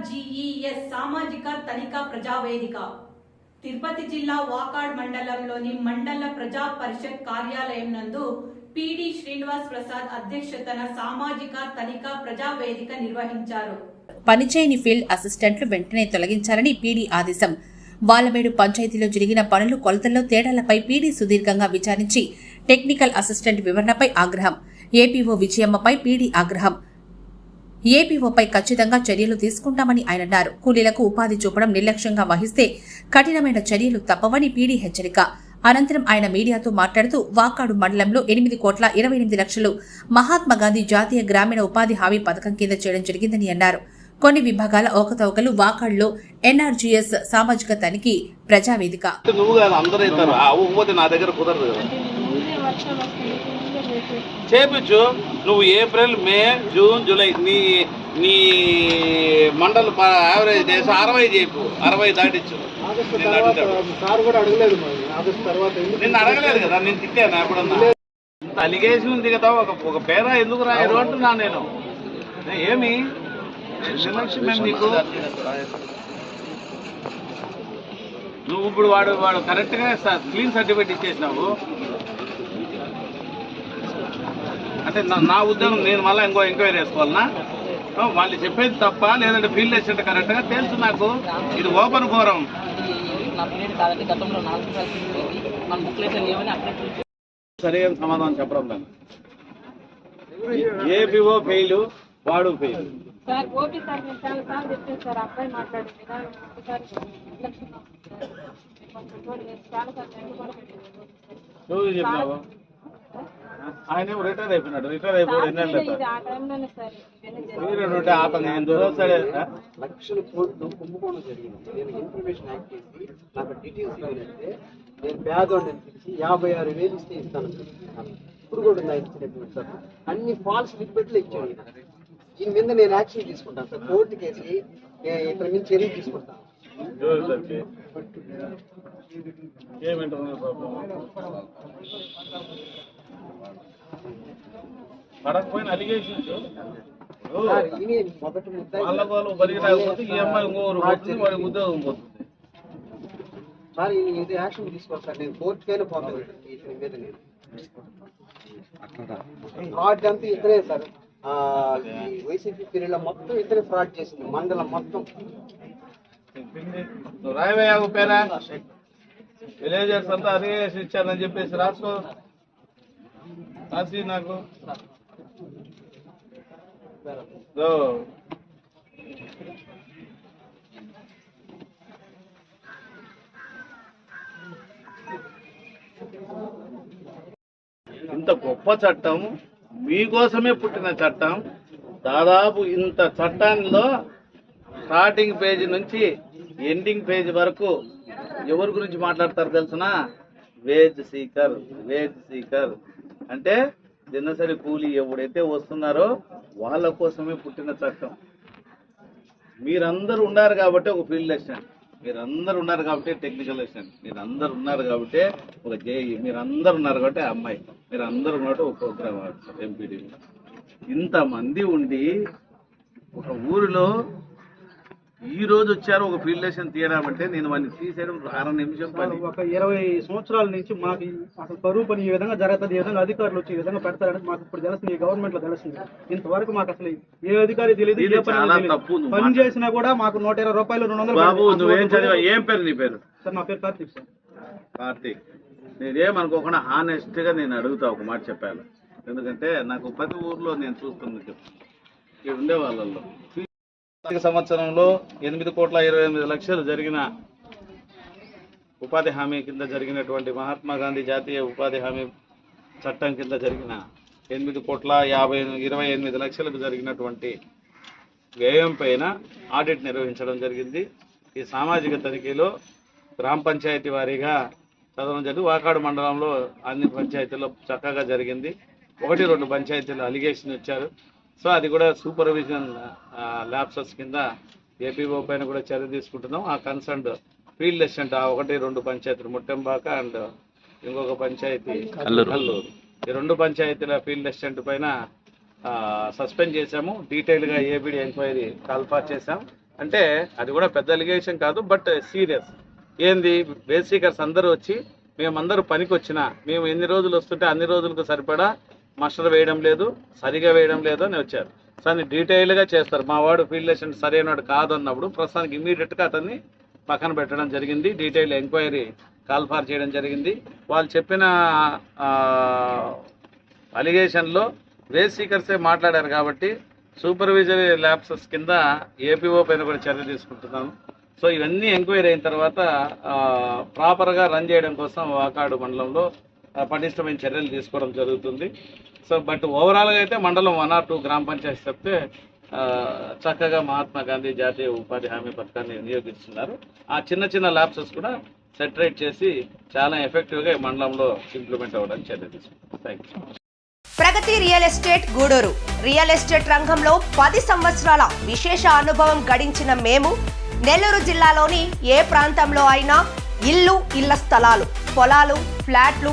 జిఈఎస్ సామాజిక తనిఖా ప్రజావేదిక. తిరుపతి జిల్లా వాకాడ్ మండలంలోని మండల ప్రజా పరిషత్ కార్యాలయం నందు పిడి శ్రీనివాస్ ప్రసాద్ అధ్యక్షతన సామాజిక తనిఖా ప్రజావేదిక నిర్వహించారు. పనిచేయని ఫీల్డ్ అసిస్టెంట్లు వెంటనే తొలగించాలని పీడీ ఆదేశం. వాలమేడు పంచాయతీలో జరిగిన పనులు కొలతల్లో తేడాలపై పీడీ సుదీర్ఘంగా విచారించి టెక్నికల్ అసిస్టెంట్ వివరణపై ఆగ్రహం. ఏపీఓ విజయమ్మపై పీడీ ఆగ్రహం. ఏపీఓపై ఖచ్చితంగా చర్యలు తీసుకుంటామని ఆయన అన్నారు. కూలీలకు ఉపాధి చూపడం నిర్లక్ష్యంగా వహిస్తే కఠినమైన చర్యలు తప్పవని పీడీ హెచ్చరిక. అనంతరం ఆయన మీడియాతో మాట్లాడుతూ వాకాడు మండలంలో ఎనిమిది కోట్ల ఇరవై ఎనిమిది లక్షలు మహాత్మాగాంధీ జాతీయ గ్రామీణ ఉపాధి హామీ పథకం కింద చేయడం జరిగిందని అన్నారు. కొన్ని విభాగాల అవకతవకలు వాకాడులో ఎన్ఆర్జీఎస్ సామాజిక తనిఖీ ప్రజావేదిక. కాదు కదా చేపించు. నువ్వు ఏప్రిల్ మే జూన్ జూలై నీ నీ మండల యావరేజ్ డేస్ అరవై చేపు అరవై దాటిచ్చు ఆగస్టు నిన్ను అడగలేదు కదా. నేను తిట్టాను ఎప్పుడన్నా? అలిగేషన్ దిగుతావు ఒక ఒక పేర ఎందుకు రాయరు అంటున్నా నేను. ఏమి? నిర్లక్ష్యం ఏమి నీకు? నువ్వు ఇప్పుడు వాడు వాడు కరెక్ట్గా క్లీన్ సర్టిఫికేట్ ఇచ్చేసినావు. అంటే నా- ఉద్యోగం నేను మళ్ళీ ఇంకో ఎంక్వైరీ వేసుకోవాలనా? వాళ్ళు చెప్పేది తప్ప లేదంటే ఫీల్డ్ అసిస్టెంట్ కరెక్ట్గా తెలుసు నాకు. ఇది ఓపెన్ ఫోరం. సరైన సమాధానం చెప్పడం దాన్ని ఏపీఓ ఫెయిల్ వాడు ఫెయిల్ సార్ నేను చాలా సార్లు చెప్పాను అబ్బాయి ఒకసారి చాలా. నువ్వు చెప్పినావు? ఆయన రిటైర్ అయిపోయినాడు రిటైర్ అయిపోయాడు ఎన్ని ఏళ్ళు ఇది అవుతాడు? ఆ టైంలోనే సార్ ఇవన్నీ జరిగింది. పీరియడ్ ఉంటే అతను నేను దూరొస్తాడే లక్షల కోట్లు కుంభకోణం జరిగింది నేను ఇన్ఫర్మేషన్ యాక్ట్ చేసి నాకు డీటెయిల్స్ కావాలంటే నేను పేదోడిని అనిపించి యాభై ఆరు వేలు ఇస్తే ఇస్తాను ఇప్పుడు కూడా ఉన్నాయి ఇచ్చినటువంటి సార్ అన్ని ఫాల్స్ లిక్విడ్లు ఇచ్చాడు ఈయన. దీని మీద నేను యాక్షన్ తీసుకుంటాను సార్ కోర్టు కేసి ఇతని మీద చర్య తీసుకుంటాను. పడకపోయిన అలిగేషన్స్ వాళ్ళ వాళ్ళు బలిగి రాకపోతే ఈ అమ్మాయి ఇంకోరు పోతుంది వాడి ఉద్యోగం పోతుంది. సార్ ఇది యాక్షన్ తీసుకోవాలి సార్ నేను కోర్టుకైనా పోతాను ఇతని మీద నేను. ఫ్రాడ్ అంతా ఇతనే సార్. వైసీపీ పీరియడ్ మొత్తం ఇతనే ఫ్రాడ్ చేసింది మండలం మొత్తం. రాయవయ్యా పేరా విలేజర్స్ అంతా ఇచ్చారని చెప్పేసి రాసుకో. అది నాకు. ఇంత గొప్ప చట్టం మీకోసమే పుట్టిన చట్టం. దాదాపు ఇంత చట్టాల్లో స్టార్టింగ్ పేజీ నుంచి ఎండింగ్ పేజీ వరకు ఎవరి గురించి మాట్లాడతారు తెలుసునా? Wage seeker wage seeker. అంటే దినసరి కూలీ ఎవడైతే వస్తున్నారో వాళ్ళ కోసమే పుట్టిన చట్టం. మీరందరూ ఉన్నారు కాబట్టి ఒక ఫీల్డ్ లెక్షన్ మీరందరూ ఉన్నారు కాబట్టి టెక్నికల్ అసిస్టెంట్ మీరందరూ ఉన్నారు కాబట్టి ఒక జేఈ. మీరందరూ ఉన్నారు కాబట్టి ఆ అమ్మాయి. మీరందరూ ఉన్నట్టు ఒక ప్రోగ్రామ్ ఎంపీడీ ఇంతమంది ఉండి ఒక ఊరిలో ఈ రోజు వచ్చారు ఒక ఫీల్డ్ లెసన్ తీయడం అంటే నేను వాడిని తీసేయడం అర నిమిషం పని. ఒక ఇరవై సంవత్సరాల నుంచి మాకు అసలు కరువు పని ఈ విధంగా జరుగుతుంది ఈ విధంగా అధికారులు వచ్చి ఈ విధంగా పెడతారని మాకు ఇప్పుడు తెలుస్తుంది ఈ గవర్నమెంట్లో తెలుస్తుంది. ఇంతవరకు మాకు అసలు ఏ అధికారి తెలియదు చాలా. తప్పు పని. చేసినా కూడా మాకు నూట ఇరవై రూపాయలు రెండు వందలు బాబు. నువ్వేం చదివా ఏం పేరు నీ పేరు? సార్ నా పేరు కార్తీక్ సార్. కార్తీక్ నేనేమనుకోకుండా హానెస్ట్గా నేను అడుగుతా ఒక మాట చెప్పాను ఎందుకంటే నాకు ప్రతి ఊర్లో నేను చూస్తుంది ఇక్కడ ఉండే వాళ్ళల్లో. సంవత్సరంలో ఎనిమిది కోట్ల ఇరవై ఎనిమిది లక్షలు జరిగిన ఉపాధి హామీ కింద జరిగినటువంటి మహాత్మా గాంధీ జాతీయ ఉపాధి హామీ చట్టం కింద జరిగిన ఎనిమిది కోట్ల యాభై ఇరవై ఎనిమిది లక్షలకు జరిగినటువంటి వ్యయం పైన ఆడిట్ నిర్వహించడం జరిగింది. ఈ సామాజిక తనిఖీలో గ్రామ పంచాయతీ వారీగా చదవడం జరిగింది. వాకాడు మండలంలో అన్ని పంచాయతీల్లో చక్కగా జరిగింది. ఒకటి రెండు పంచాయతీలు అలిగేషన్ ఇచ్చారు. సో అది కూడా సూపర్విజన్ ల్యాబ్సెస్ కింద ఏపీఓ పైన కూడా చర్య తీసుకుంటున్నాం. ఆ కన్సర్న్ ఫీల్డ్ అసిస్టెంట్ ఆ ఒకటి రెండు పంచాయతీలు ముట్టెంబాక అండ్ ఇంకొక పంచాయతీ కల్లూరు. ఈ రెండు పంచాయతీల ఫీల్డ్ అసిస్టెంట్ పైన సస్పెండ్ చేశాము. డీటెయిల్గా ఏబిడి ఎంక్వైరీ కాల్ఫార్ చేశాం. అంటే అది కూడా పెద్ద అలిగేషన్ కాదు బట్ సీరియస్ ఏంది? బేసికర్స్ అందరూ వచ్చి మేమందరూ పనికి వచ్చినా మేము ఎన్ని రోజులు వస్తుంటే అన్ని రోజులకు సరిపడా మస్టర్ వేయడం లేదు సరిగా వేయడం లేదు అని వచ్చారు. సో అని డీటెయిల్గా చేస్తారు. మా వాడు ఫీల్డ్ అసిస్టెంట్ సరైనవాడు కాదు అన్నప్పుడు ప్రస్తుతానికి ఇమీడియట్గా అతన్ని పక్కన పెట్టడం జరిగింది. డీటెయిల్ ఎంక్వైరీ కాల్ఫార్ చేయడం జరిగింది. వాళ్ళు చెప్పిన అలిగేషన్లో వేస్ట్ సీకర్సే మాట్లాడారు కాబట్టి సూపర్విజరీ ల్యాబ్సెస్ కింద ఏపీఓ పైన కూడా చర్య తీసుకుంటున్నాము సో ఇవన్నీ ఎంక్వైరీ అయిన తర్వాత ప్రాపర్గా రన్ చేయడం కోసం వాకాడు మండలంలో పటిష్టమైన చర్యలు తీసుకోవడం జరుగుతుంది. సో బట్ ఓవరాల్గా అయితే మండలం వన్ ఆర్ టూ గ్రామ పంచాయతీ చెప్తే చక్కగా మహాత్మా గాంధీ జాతీయ ఉపాధి హామీ పథకాన్ని వినియోగిస్తున్నారు. ఆ చిన్న చిన్న ల్యాబ్సెస్ కూడా సెటరేట్ చేసి చాలా ఎఫెక్టివ్గా ఈ మండలంలో ఇంప్లిమెంట్ అవ్వడానికి చర్య తీసుకుంటాం thank you Pragati real estate Gudur. Real estate రంగంలో పది సంవత్సరాల విశేష అనుభవం గడించిన మేము నెల్లూరు జిల్లాలోని ఏ ప్రాంతంలో అయినా ఇల్లు ఇళ్ళ స్థలాలు పొలాలు ఫ్లాట్లు